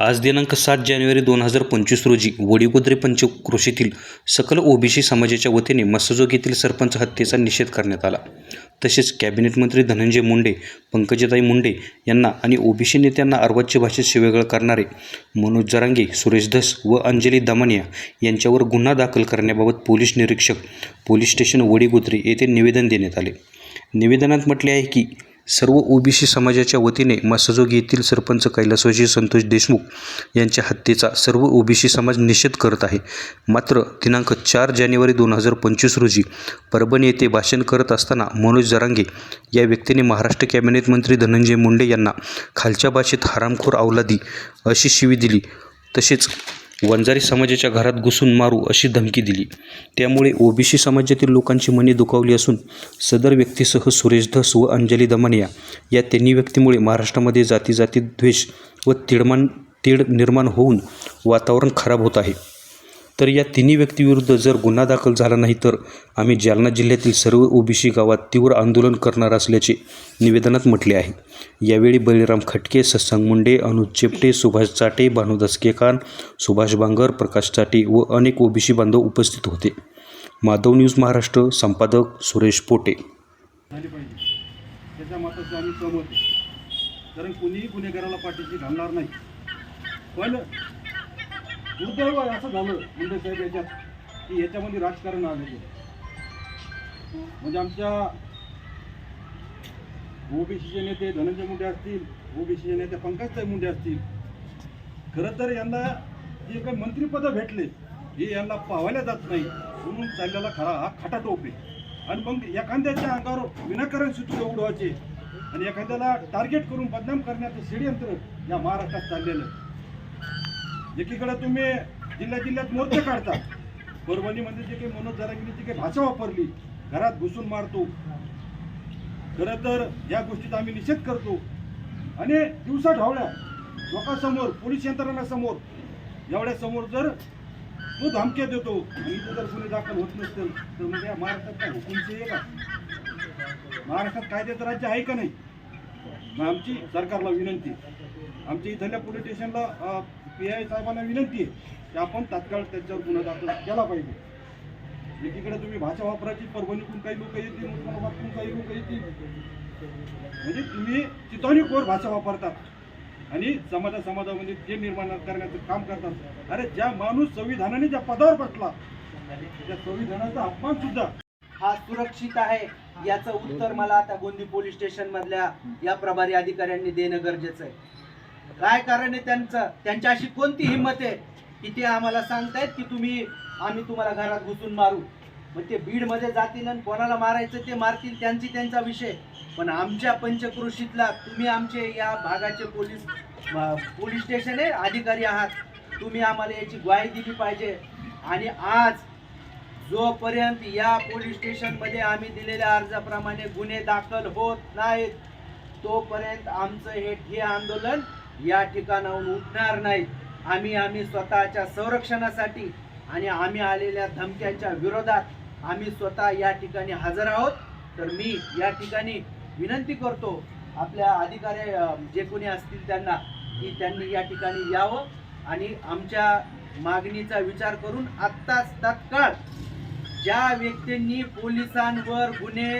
आज दिनांक सात जानेवारी दोन हजार पंचवीस रोजी वडीगोद्रे पंचक्रोशीतील सकल ओबीसी समाजाच्या वतीने मस्सजोग येथील सरपंच हत्येचा निषेध करण्यात आला. तसेच कॅबिनेट मंत्री धनंजय मुंडे पंकजताई मुंडे यांना आणि ओबीसी नेत्यांना अर्वाच्य भाषेत शिवेगळ करणारे मनोज जरांगे सुरेश धस व अंजली दमानिया यांच्यावर गुन्हा दाखल करण्याबाबत पोलीस निरीक्षक पोलीस स्टेशन वडीगोद्रे येथे निवेदन देण्यात आले. निवेदनात म्हटले आहे की सर्व ओबीसी समाजाच्या वतीने मसजोग येथील सरपंच कैलासवाजी संतोष देशमुख यांच्या हत्येचा सर्व ओबीसी समाज निषेध करत आहे. मात्र दिनांक चार जानेवारी दोन हजार पंचवीस रोजी परभणी येथे भाषण करत असताना मनोज जरांगे या व्यक्तीने महाराष्ट्र कॅबिनेट मंत्री धनंजय मुंडे यांना खालच्या भाषेत हरामखोर अवलादी अशी शिवी दिली. तसेच वंजारी समाजाच्या घरात घुसून मारू अशी धमकी दिली. त्यामुळे ओबीसी समाजातील लोकांची मने दुखावली असून सदर व्यक्तीसह सुरेश धस व अंजली दमानिया या तिन्ही व्यक्तीमुळे महाराष्ट्रामध्ये जाती जाती द्वेष व तिडमान तीड निर्माण होऊन वातावरण खराब होत आहे. तर या तिन्ही व्यक्तीविरुद्ध जर गुन्हा दाखल झाला नाही तर आम्ही जालना जिल्ह्यातील सर्व ओबीसी गावात तीव्र आंदोलन करणार असल्याचे निवेदनात म्हटले आहे. यावेळी बळीराम खटके सत्संग मुंडे अनुज चेपटे सुभाष चाटे भानुदास केकान सुभाष बांगर प्रकाश चाटे व अनेक ओबीसी बांधव उपस्थित होते. माधव न्यूज महाराष्ट्र संपादक सुरेश पोटे. त्याच्या आम्ही कारण कुणीही गुन्हेगाराला पाठीशी घालणार नाही. पण दुर्दैव असं झालं मुंडे साहेब याच्यात की याच्यामध्ये राजकारण आलेलं म्हणजे आमच्या ओबीसीचे नेते धनंजय मुंडे असतील ओबीसीचे नेते पंकजताई मुंडे असतील खरं तर यांना जे काही मंत्रिपदं भेटले हे यांना पाहायला जात नाही. म्हणून चाललेला खरा हा खटा टोपे आणि मग एखाद्याच्या अंगावर विनाकारण सुटले उडवायचे आणि एखाद्याला टार्गेट करून बदनाम करण्याचं षडयंत्र या महाराष्ट्रात चाललेलं एकीकडे तुम्ही जिल्ह्या जिल्ह्यात मोर्चे काढता. परभणीमध्ये जे काही मनोज जरांगीने जी काही भाषा वापरली घरात घुसून मारतो. खरं तर या गोष्टीचा आम्ही निषेध करतो. आणि दिवसा ढावळ्या लोकांसमोर पोलीस यंत्रणासमोर एवढ्या समोर जर तो धमक्या देतो आणि इथं जर कुणी दाखल होत नसतील तर मग या महाराष्ट्रात काय हुकुमशी आहे का? महाराष्ट्रात कायद्याचं राज्य आहे का नाही? आमची सरकारला विनंती आमच्या इथल्या पोलीस स्टेशनला पी आय साहेबांना विनंती आहे की आपण तात्काळ त्यांच्यावर गुन्हा दाखल केला पाहिजे. म्हणजे एकीकडे तुम्ही भाषा वापरायची परभणीतून काही लोक येतील उस्मानाबादतून काही लोक येतील. म्हणजे तुम्ही चितवणीखोर भाषा वापरतात आणि समाजा समाजामध्ये जे निर्माण करण्याचं काम करतात अरे ज्या माणूस संविधानाने ज्या पदावर बसला त्या संविधानाचा अपमान सुद्धा हा सुरक्षित आहे याचं उत्तर मला आता गोंदी पोलीस स्टेशन मधल्या या प्रभारी अधिकाऱ्यांनी देणं गरजेचं आहे. काय कारण आहे त्यांचं? त्यांची अशी कोणती हिंमत आहे? की ते आम्हाला सांगतायत की तुम्ही आम्ही तुम्हाला घरात घुसून मारू. मग ते बीडमध्ये जातील आणि कोणाला मारायचं ते मारतील त्यांची त्यांचा विषय. पण आमच्या पंचक्रोशीतला तुम्ही आमचे या भागाचे पोलीस पोलीस स्टेशन आहे अधिकारी आहात. तुम्ही आम्हाला याची ग्वाही दिली पाहिजे. आणि आज जोपर्यंत या पोलीस स्टेशनमध्ये आम्ही दिलेल्या अर्जाप्रमाणे गुन्हे दाखल होत नाहीत तोपर्यंत आमचं हे ठे आंदोलन या ठिकाणाहून उठणार नाही. आम्ही आम्ही स्वतःच्या संरक्षणासाठी आणि आम्ही आलेल्या धमक्यांच्या विरोधात आम्ही स्वतः या ठिकाणी हजर आहोत. तर मी या ठिकाणी विनंती करतो आपल्या अधिकारी जे कोणी असतील त्यांना की त्यांनी या ठिकाणी यावं आणि आमच्या मागणीचा विचार करून आत्ताच तात्काळ ज्या व्यक्तींनी पोलिसांवर गुन्हे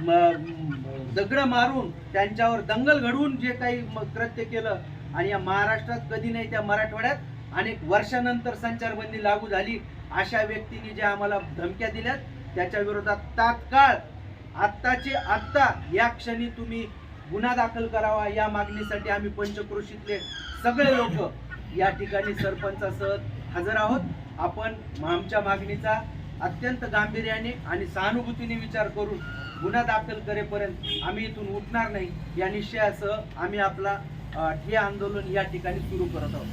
म- दगड मारून त्यांच्यावर दंगल घडवून जे काही कृत्य केलं आणि या महाराष्ट्रात कधी नाही त्या मराठवाड्यात अनेक वर्षानंतर संचारबंदी लागू झाली अशा व्यक्तींनी ज्या आम्हाला धमक्या दिल्यात त्याच्या विरोधात तात्काळ आत्ताचे आत्ता या क्षणी तुम्ही गुन्हा दाखल करावा या मागणीसाठी आम्ही पंचक्रोशीतले सगळे लोक या ठिकाणी सरपंचासह हजर आहोत. आपण आमच्या मागणीचा अत्यंत गांभीर्याने आणि सहानुभूतीने विचार करून गुन्हा दाखल करेपर्यंत आम्ही इथून उठणार नाही या निश्चयासह आम्ही आपला अ, आंदोलन या ठिकाणी सुरू करत आहोत.